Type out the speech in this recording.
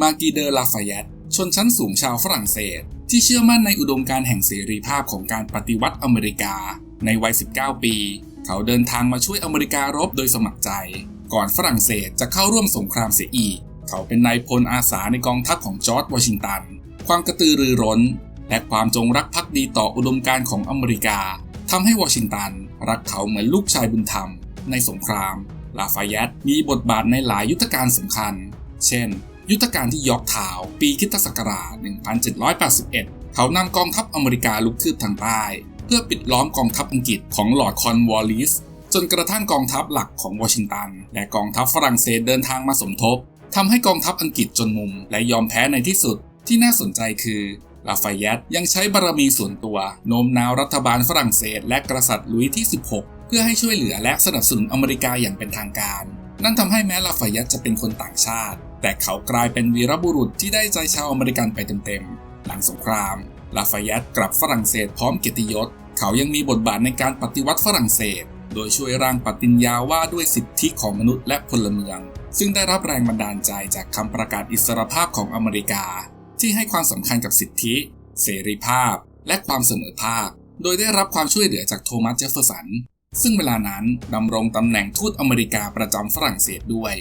มากีเดอร์ลาฟายตชนชั้นสูงชาวฝรั่งเศส ที่เชื่อมั่นในอุดมการแห่งเสรีภาพของการปฏิวัติอเมริกา ในวัย 19 ปี เขาเดินทางมาช่วยอเมริการบโดยสมัครใจ ก่อนฝรั่งเศสจะเข้าร่วมสงครามเสียอีก เขาเป็นนายพลอาสาในกองทัพของจอร์จวอชิงตัน ความกระตือรือร้น และความจงรักภักดีต่ออุดมการของอเมริกาทำให้วอชิงตันรักเขาเหมือนลูกชายบุญธรรม ในสงคราม ลาฟายตมีบทบาทในหลายยุทธการสำคัญ เช่น ยุทธการที่ยอร์กทาปีคริสตศักราช 1781 เขานำกองทัพอเมริกาลุกคืบทางใต้ เพื่อปิดล้อมกองทัพอังกฤษของลอร์ดคอนวอลลิสจนกระทั่งกองทัพหลักของวอชิงตัน และกองทัพฝรั่งเศสเดินทางมาสมทบทำให้กองทัพอังกฤษจนมุม และยอมแพ้ในที่สุดที่น่าสนใจคือลาฟายตยังใช้บารมีส่วนตัวโน้มน้าวรัฐบาลฝรั่งเศส และกษัตริย์ลุยที่ 16 เพื่อให้ช่วยเหลือและสนับสนุนอเมริกาอย่างเป็นทางการ นั่นทำให้แม้ลาฟายัตจะเป็นคนต่างชาติ แต่เขากลายเป็นวีรบุรุษที่ได้ใจชาวอเมริกันไปเต็มๆ หลังสงคราม ลาฟายัตกลับฝรั่งเศสพร้อมเกียรติยศ เขายังมีบทบาทในการปฏิวัติฝรั่งเศส โดยช่วยร่างปฏิญญาว่าด้วยสิทธิของมนุษย์และพลเมือง ซึ่งได้รับแรงบันดาลใจจากคำประกาศอิสรภาพของอเมริกา ที่ให้ความสำคัญกับสิทธิ เสรีภาพ และความเสมอภาค โดยได้รับความช่วยเหลือจากโทมัสเจฟเฟอร์สัน ซึ่งเวลานั้นดำรงตำแหน่งทูตอเมริกาประจำฝรั่งเศสด้วย